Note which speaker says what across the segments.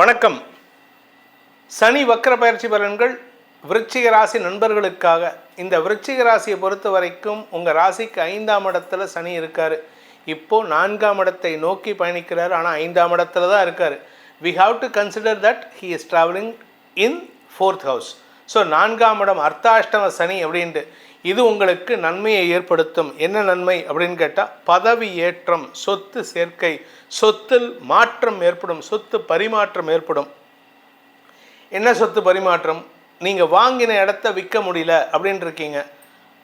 Speaker 1: வணக்கம். சனி வக்கர பயிற்சி பலன்கள் விருச்சிக ராசி நண்பர்களுக்காக. இந்த விருச்சிக ராசியை பொறுத்த வரைக்கும் உங்கள் ராசிக்கு ஐந்தாம் இடத்துல சனி இருக்கார். இப்போ நான்காம் இடத்தை நோக்கி பயணிக்கிறார். ஆனால் ஐந்தாம் இடத்துல தான் இருக்கார். We have to consider that he is travelling in fourth house so நான்காம் இடம் அர்த்தாஷ்டம சனி அப்படின்ட்டு. இது உங்களுக்கு நன்மையை ஏற்படுத்தும். என்ன நன்மை அப்படின்னு கேட்டால் பதவி ஏற்றம் சொத்து சேர்க்கை சொத்தில் மாற்றம் ஏற்படும் சொத்து பரிமாற்றம் ஏற்படும். என்ன சொத்து பரிமாற்றம்? நீங்கள் வாங்கின இடத்த விற்க முடியல அப்படின்னு இருக்கீங்க.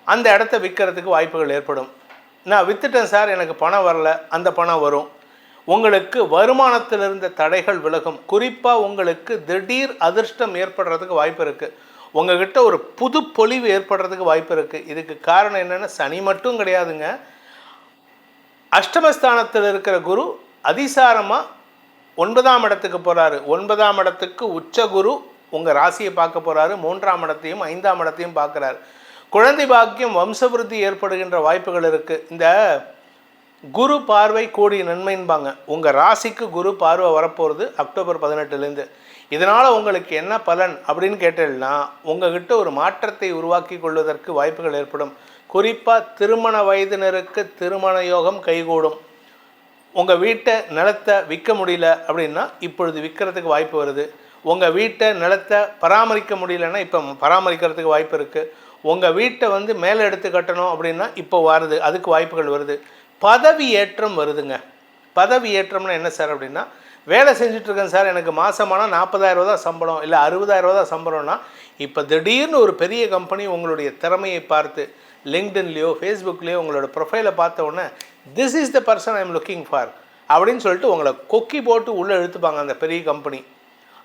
Speaker 1: அந்த இடத்த விற்கிறதுக்கு வாய்ப்புகள் ஏற்படும். நான் வித்துட்டேன் சார் எனக்கு பணம் வரல அந்த பணம் வரும். உங்களுக்கு வருமானத்தில் இருந்த தடைகள் விலகும். குறிப்பாக உங்களுக்கு திடீர் அதிர்ஷ்டம் ஏற்படுறதுக்கு வாய்ப்பு இருக்குது உங்ககிட்ட ஒரு புது பொலிவு ஏற்படுறதுக்கு வாய்ப்பு இருக்குது இதுக்கு காரணம் என்னென்னா சனி மட்டும் கிடையாதுங்க. அஷ்டமஸ்தானத்தில் இருக்கிற குரு அதிசாரமாக ஒன்பதாம் இடத்துக்கு போகிறாரு ஒன்பதாம் இடத்துக்கு உச்ச குரு உங்கள் ராசியை பார்க்க போகிறாரு மூன்றாம் இடத்தையும் ஐந்தாம் இடத்தையும் பார்க்குறாரு. குழந்தை பாக்கியம் வம்சவிருத்தி ஏற்படுகின்ற வாய்ப்புகள் இருக்குது இந்த குரு பார்வை கூடிய நன்மைன்பாங்க உங்கள் ராசிக்கு குரு பார்வை வரப்போகிறது அக்டோபர் பதினெட்டுலேருந்து. இதனால் உங்களுக்கு என்ன பலன் அப்படின்னு கேட்டீங்கன்னா உங்ககிட்ட ஒரு மாற்றத்தை உருவாக்கி கொள்வதற்கு வாய்ப்புகள் ஏற்படும். குறிப்பாக திருமண வயதினருக்கு திருமண யோகம் கைகூடும். உங்கள் வீட்டை நிலத்தை விற்க முடியல அப்படின்னா இப்பொழுது விற்கிறதுக்கு வாய்ப்பு வருது. உங்கள் வீட்டை நிலத்தை பராமரிக்க முடியலன்னா இப்போ பராமரிக்கிறதுக்கு வாய்ப்பு இருக்குது உங்கள் வீட்டை வந்து மேலே எடுத்து கட்டணும் அப்படின்னா இப்போ வருது. அதுக்கு வாய்ப்புகள் வருது. பதவி ஏற்றம் வருதுங்க. பதவி ஏற்றம்னா என்ன சார் அப்படின்னா வேலை செஞ்சுட்ருக்கேன் சார் எனக்கு மாதமானால் நாற்பதாயிரரூவா தான் சம்பளம் இல்லை அறுபதாயிரரூவா தான் சம்பளம்னா இப்போ திடீர்னு ஒரு பெரிய கம்பெனி உங்களுடைய திறமையை பார்த்து லிங்க்டின்லேயோ ஃபேஸ்புக்லேயோ உங்களோட ப்ரொஃபைலை பார்த்த உடனே this is the person I am looking for அப்படின்னு சொல்லிட்டு உங்களை கொக்கி போட்டு உள்ளே இழுத்துப்பாங்க அந்த பெரிய கம்பெனி.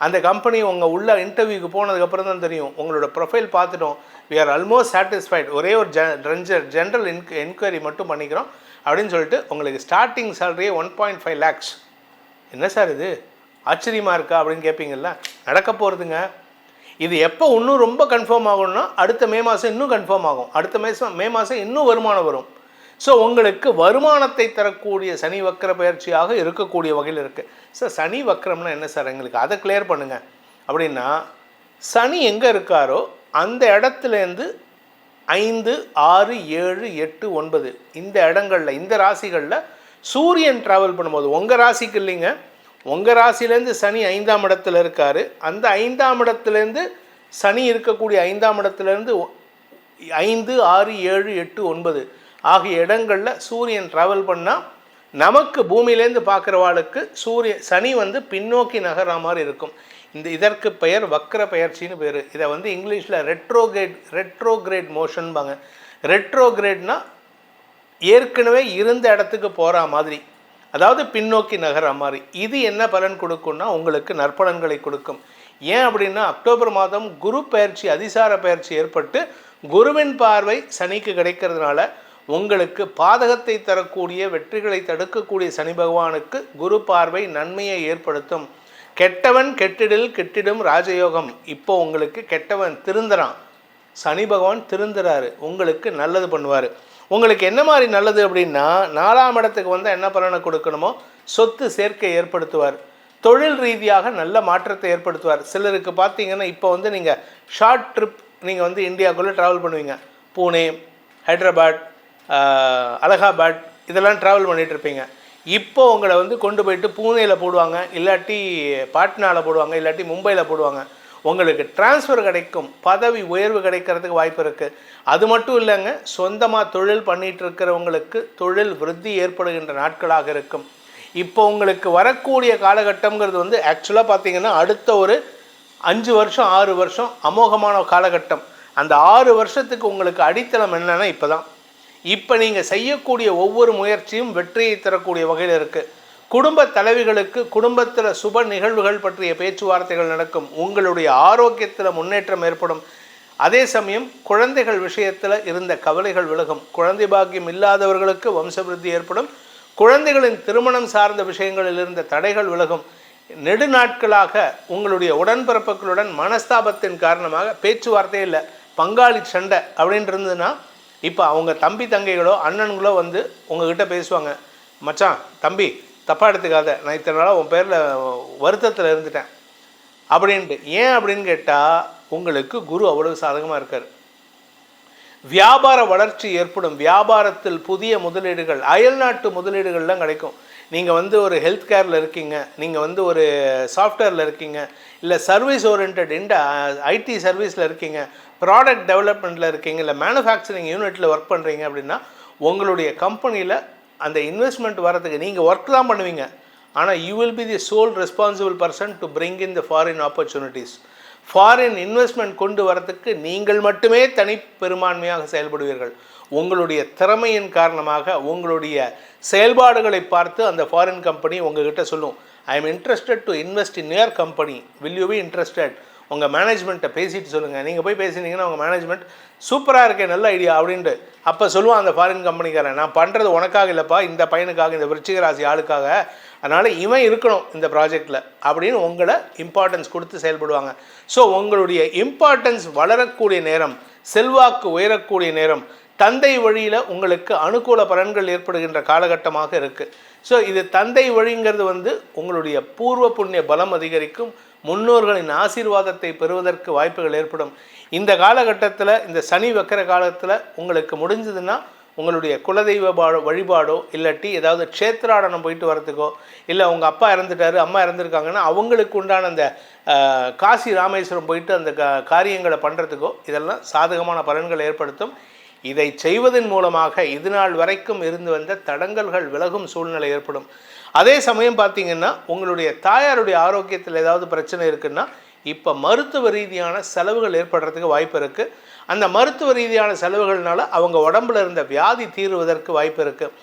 Speaker 1: அந்த கம்பெனி உங்கள் உள்ள இன்டர்வியூக்கு போனதுக்கப்புறம் தான் தெரியும். உங்களோட ப்ரொஃபைல் பார்த்துட்டோம். வி ஆர் ஆல்மோஸ்ட் சாட்டிஸ்ஃபைட் ஒரே ஒரு ஜெ ஜென்ரல் இன்க் என்கொயரி மட்டும் பண்ணிக்கிறோம். அப்படின்னு சொல்லிட்டு உங்களுக்கு ஸ்டார்டிங் சேலரியே ஒன் பாயிண்ட் ஃபைவ் லேக்ஸ் என்ன சார் இது? ஆச்சரியமாக இருக்கா அப்படின்னு கேட்பீங்கள்ல நடக்க போகிறதுங்க இது எப்போ இன்னும் ரொம்ப கன்ஃபார்ம் ஆகும்னா அடுத்த மே மாதம் இன்னும் கன்ஃபார்ம் ஆகும். அடுத்த மாதம் மே மாதம் இன்னும் வருமானம் வரும். ஸோ உங்களுக்கு வருமானத்தை தரக்கூடிய சனி வக்கர பயிற்சியாக இருக்கக்கூடிய வகையில் இருக்குது சார் சனி வக்கரம்னா என்ன சார்? எங்களுக்கு அதை கிளியர் பண்ணுங்கள் அப்படின்னா சனி எங்கே இருக்காரோ அந்த இடத்துலேருந்து ஐந்து ஆறு ஏழு எட்டு ஒன்பது. இந்த இடங்களில் இந்த ராசிகளில் சூரியன் ட்ராவல் பண்ணும்போது உங்கள் ராசிக்கு இல்லைங்க. உங்கள் ராசிலேருந்து சனி ஐந்தாம் இடத்துல இருக்கார். அந்த ஐந்தாம் இடத்துலேருந்து சனி இருக்கக்கூடிய ஐந்தாம் இடத்துலேருந்து ஐந்து ஆறு ஏழு எட்டு ஒன்பது ஆகிய இடங்களில் சூரியன் ட்ராவல் பண்ணால் நமக்கு பூமியிலேருந்து பார்க்குறவாளுக்கு சூரிய சனி வந்து பின்னோக்கி நகர்ற மாதிரி இருக்கும். இந்த இதற்கு பெயர் வக்ர பெயர்ச்சின்னு பேர். இதை வந்து இங்கிலீஷில் ரெட்ரோகிரேட் ரெட்ரோகிரேட் மோஷன்பாங்க ரெட்ரோகிரேட்னா ஏற்கனவே இருந்த இடத்துக்கு போகிற மாதிரி. அதாவது பின்னோக்கி நகர மாதிரி. இது என்ன பலன் கொடுக்கும்னா உங்களுக்கு நற்பலன்களை கொடுக்கும். ஏன் அப்படின்னா அக்டோபர் மாதம் குரு பயிற்சி அதிசார பயிற்சி ஏற்பட்டு குருவின் பார்வை சனிக்கு கிடைக்கிறதுனால உங்களுக்கு பாதகத்தை தரக்கூடிய வெற்றிகளை தடுக்கக்கூடிய சனி பகவானுக்கு குரு பார்வை நன்மையை ஏற்படுத்தும். கெட்டவன் கெட்டிடில் கெட்டிடும் ராஜயோகம். இப்போ உங்களுக்கு கெட்டவன் திருந்துறான். சனி பகவான் திருந்துறாரு. உங்களுக்கு நல்லது பண்ணுவார். உங்களுக்கு என்ன மாதிரி நல்லது அப்படின்னா நாலாம் இடத்துக்கு வந்தால் என்ன பலனை கொடுக்கணுமோ? சொத்து சேர்க்கை ஏற்படுத்துவார். தொழில் ரீதியாக நல்ல மாற்றத்தை ஏற்படுத்துவார். சிலருக்கு பார்த்தீங்கன்னா இப்போ வந்து நீங்கள் ஷார்ட் ட்ரிப் நீங்கள் வந்து இந்தியாவுக்குள்ளே ட்ராவல் பண்ணுவீங்க. பூனே ஹைதராபாத் அலகாபாத் இதெல்லாம் ட்ராவல் பண்ணிகிட்ருப்பீங்க இருப்பீங்க. இப்போ உங்களை வந்து கொண்டு போயிட்டு பூனேயில் போடுவாங்க இல்லாட்டி பாட்னாவில் போடுவாங்க இல்லாட்டி மும்பையில் போடுவாங்க. உங்களுக்கு டிரான்ஸ்ஃபர் கிடைக்கும் பதவி உயர்வு கிடைக்கிறதுக்கு வாய்ப்பு இருக்குது அது மட்டும் இல்லைங்க சொந்தமாக தொழில் பண்ணிகிட்டு இருக்கிறவங்களுக்கு தொழில் விருத்தி ஏற்படுகின்ற நாட்களாக இருக்கும். இப்போ உங்களுக்கு வரக்கூடிய காலகட்டம்ங்கிறது வந்து ஆக்சுவலாக பார்த்தீங்கன்னா அடுத்த ஒரு அஞ்சு வருஷம் ஆறு வருஷம் அமோகமான காலகட்டம். அந்த ஆறு வருஷத்துக்கு உங்களுக்கு அடித்தளம் என்னன்னா இப்போ தான் இப்போ நீங்கள் செய்யக்கூடிய ஒவ்வொரு முயற்சியும் வெற்றியை தரக்கூடிய வகையில் இருக்குது குடும்ப தலைவிகளுக்கு குடும்பத்தில் சுப நிகழ்வுகள் பற்றிய பேச்சுவார்த்தைகள் நடக்கும். உங்களுடைய ஆரோக்கியத்தில் முன்னேற்றம் ஏற்படும். அதே சமயம் குழந்தைகள் விஷயத்தில் இருந்த கவலைகள் விலகும். குழந்தை பாக்கியம் இல்லாதவர்களுக்கு வம்சவிருத்தி ஏற்படும். குழந்தைகளின் திருமணம் சார்ந்த விஷயங்களில் இருந்த தடைகள் விலகும். நெடுநாட்களாக உங்களுடைய உடன்பிறப்புகளுடன் மனஸ்தாபத்தின் காரணமாக பேச்சுவார்த்தையே இல்லை. பங்காளி சண்டை அப்படின்ட்டு இருந்ததுன்னா இப்போ அவங்க தம்பி தங்கைகளோ அண்ணன்களோ வந்து உங்ககிட்ட பேசுவாங்க மச்சான் தம்பி தப்பாக எடுத்துக்காத. நான் இத்தனை நாளாக உன் பேரில் வருத்தத்தில் இருந்துட்டேன். அப்படின்ட்டு. ஏன் அப்படின்னு கேட்டால் உங்களுக்கு குரு அவ்வளவு சாதகமாக இருக்கார். வியாபார வளர்ச்சி ஏற்படும். வியாபாரத்தில் புதிய முதலீடுகள் அயல்நாட்டு முதலீடுகள்லாம் கிடைக்கும். நீங்கள் வந்து ஒரு ஹெல்த் கேரில் இருக்கீங்க நீங்கள் வந்து ஒரு சாஃப்ட்வேரில் இருக்கீங்க இல்லை சர்வீஸ் ஓரியன்ட் இந்த ஐடி சர்வீஸில் இருக்கீங்க ப்ராடக்ட் டெவலப்மெண்ட்டில் இருக்கீங்க இல்லை மேனுஃபேக்சரிங் யூனிட்டில் ஒர்க் பண்ணுறீங்க அப்படின்னா உங்களுடைய கம்பெனியில் அந்த இன்வெஸ்ட்மெண்ட் வரதுக்கு நீங்கள் ஒர்க் தான் பண்ணுவீங்க. ஆனால் you will be the sole responsible person to bring in the foreign opportunities foreign investment கொண்டு வரத்துக்கு நீங்கள் மட்டுமே தனி பெரும்பான்மையாக செயல்படுவீர்கள். உங்களுடைய திறமையின் காரணமாக உங்களுடைய செயல்பாடுகளை பார்த்து அந்த ஃபாரின் கம்பெனி உங்ககிட்ட சொல்லும் I am interested to invest in your company will you be interested உங்கள் மேனேஜ்மெண்ட்டை பேசிட்டு சொல்லுங்கள் நீங்கள் போய் பேசினீங்கன்னா உங்கள் மேனேஜ்மெண்ட் சூப்பராக இருக்கே நல்ல ஐடியா அப்படின்ட்டு. அப்போ சொல்லுவான் அந்த ஃபாரின் கம்பெனிக்காரன் நான் பண்ணுறது உனக்காக இல்லைப்பா இந்த பையனுக்காக இந்த விருச்சிக ராசி ஆளுக்காக. அதனால் இவன் இருக்கணும் இந்த ப்ராஜெக்டில் அப்படின்னு உங்களை இம்பார்ட்டன்ஸ் கொடுத்து செயல்படுவாங்க. ஸோ உங்களுடைய இம்பார்ட்டன்ஸ் வளரக்கூடிய நேரம் செல்வாக்கு உயரக்கூடிய நேரம் தந்தை வழியில் உங்களுக்கு அனுகூல பலன்கள் ஏற்படுகின்ற காலகட்டமாக இருக்குது ஸோ இது தந்தை வழிங்கிறது வந்து உங்களுடைய பூர்வ புண்ணிய பலம் அதிகரிக்கும் முன்னோர்களின் ஆசீர்வாதத்தை பெறுவதற்கு வாய்ப்புகள் ஏற்படும். இந்த காலகட்டத்தில் இந்த சனி வைக்கிற காலத்தில் உங்களுக்கு முடிஞ்சதுன்னா உங்களுடைய குலதெய்வ வழிபாடோ இல்லாட்டி ஏதாவது க்ஷேத்ராடனம் போயிட்டு வரத்துக்கோ இல்லை உங்கள் அப்பா இறந்துட்டாரு அம்மா இறந்துருக்காங்கன்னா அவங்களுக்கு உண்டான அந்த காசி ராமேஸ்வரம் போயிட்டு அந்த காரியங்களை பண்ணுறதுக்கோ இதெல்லாம் சாதகமான பலன்களை ஏற்படுத்தும். இதை செய்வதன் மூலமாக இது நாள் வரைக்கும் இருந்து வந்த தடங்கல்கள் விலகும் சூழ்நிலை ஏற்படும். அதே சமயம் பார்த்தீங்கன்னா உங்களுடைய தாயாருடைய ஆரோக்கியத்தில் ஏதாவது பிரச்சனை இருக்குன்னா இப்போ மருத்துவ ரீதியான செலவுகள் ஏற்படுறதுக்கு வாய்ப்பு இருக்குது அந்த மருத்துவ ரீதியான செலவுகள்னால அவங்க உடம்புல இருந்த வியாதி தீருவதற்கு வாய்ப்பு இருக்குது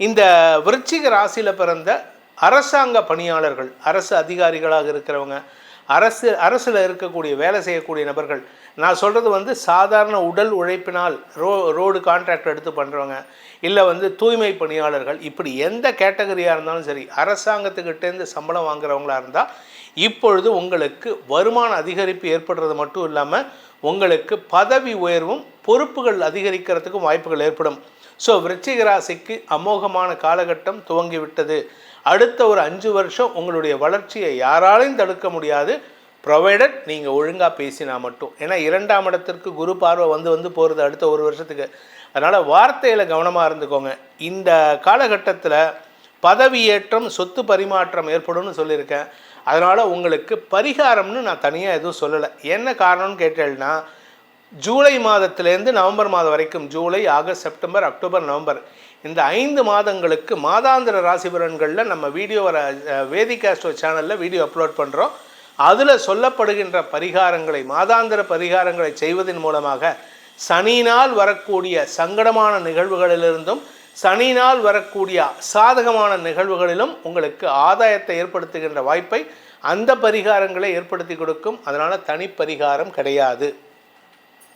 Speaker 1: இந்த விருச்சிக ராசியில் பிறந்த அரசாங்க பணியாளர்கள் அரசு அதிகாரிகளாக இருக்கிறவங்க அரசு அரசில் இருக்கக்கூடிய வேலை செய்யக்கூடிய நபர்கள். நான் சொல்கிறது வந்து சாதாரண உடல் உழைப்பினால் ரோ ரோடு கான்ட்ராக்ட் எடுத்து பண்ணுறவங்க இல்லை வந்து தூய்மை பணியாளர்கள் இப்படி எந்த கேட்டகரியாக இருந்தாலும் சரி அரசாங்கத்துக்கிட்டேருந்து சம்பளம் வாங்குறவங்களா இருந்தால் இப்பொழுது உங்களுக்கு வருமான அதிகரிப்பு ஏற்படுறது மட்டும் இல்லாமல் உங்களுக்கு பதவி உயர்வும் பொறுப்புகள் அதிகரிக்கிறதுக்கும் வாய்ப்புகள் ஏற்படும். ஸோ விருச்சிக ராசிக்கு அமோகமான காலகட்டம் துவங்கிவிட்டது. அடுத்த ஒரு அஞ்சு வருஷம் உங்களுடைய வளர்ச்சியை யாராலையும் தடுக்க முடியாது. ப்ரொவைடட் நீங்கள் ஒழுங்காக பேசினா மட்டும். ஏன்னா இரண்டாம் இடத்திற்கு குரு பார்வை வந்து வந்து போகிறது அடுத்த ஒரு வருஷத்துக்கு. அதனால் வார்த்தையில் கவனமாக இருந்துக்கோங்க. இந்த காலகட்டத்தில் பதவியேற்றம் சொத்து பரிமாற்றம் ஏற்படும்னு சொல்லியிருக்கேன். அதனால் உங்களுக்கு பரிகாரம்னு நான் தனியாக எதுவும் சொல்லலை. என்ன காரணம்னு கேட்டேன்னா ஜூலை மாதத்துலேருந்து நவம்பர் மாதம் வரைக்கும் July August September October November இந்த ஐந்து மாதங்களுக்கு மாதாந்திர ராசி பலன்களில் நம்ம வீடியோ வேதிகாஸ்டோ சேனலில் வீடியோ அப்லோட் பண்ணுறோம் அதில் சொல்லப்படுகின்ற பரிகாரங்களை மாதாந்திர பரிகாரங்களை செய்வதன் மூலமாக சனியினால் வரக்கூடிய சங்கடமான நிகழ்வுகளிலிருந்தும் சனியினால் வரக்கூடிய சாதகமான நிகழ்வுகளிலும் உங்களுக்கு ஆதாயத்தை ஏற்படுத்துகின்ற வாய்ப்பை அந்த பரிகாரங்களை ஏற்படுத்தி கொடுக்கும். அதனால் தனி பரிகாரம் கிடையாது.